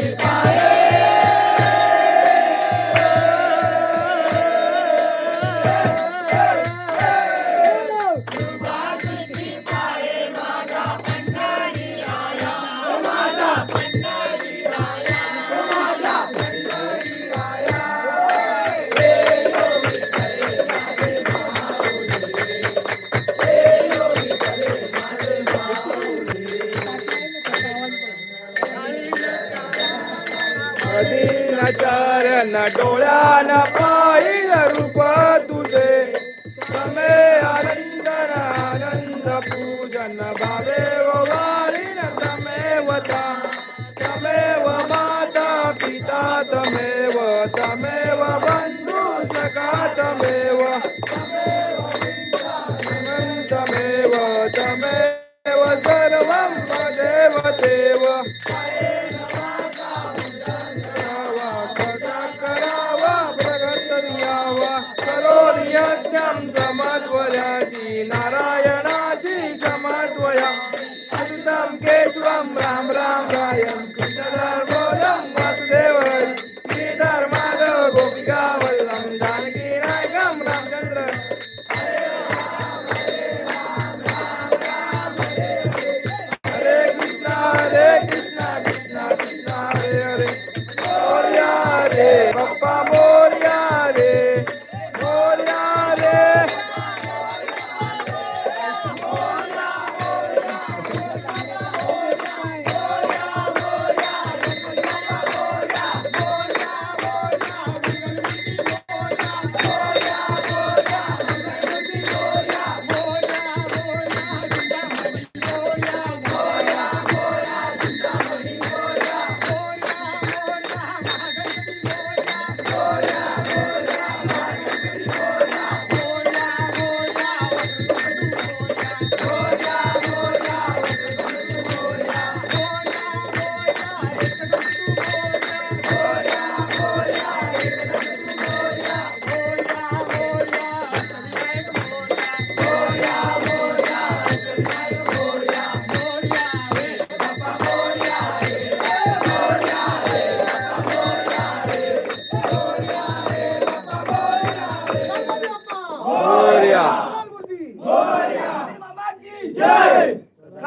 Goodbye. दीनचरण डोळ्यान पाहिल रूप तुझे. समे आनंदन आनंद पूजन भावे वारीन तमेव ता. तमेव माता पिता तमेव तमेव बंधू सखा तमेव तमेव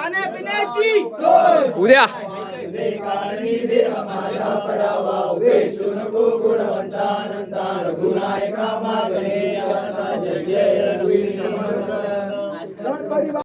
खाण्यापिण्याची उद्या.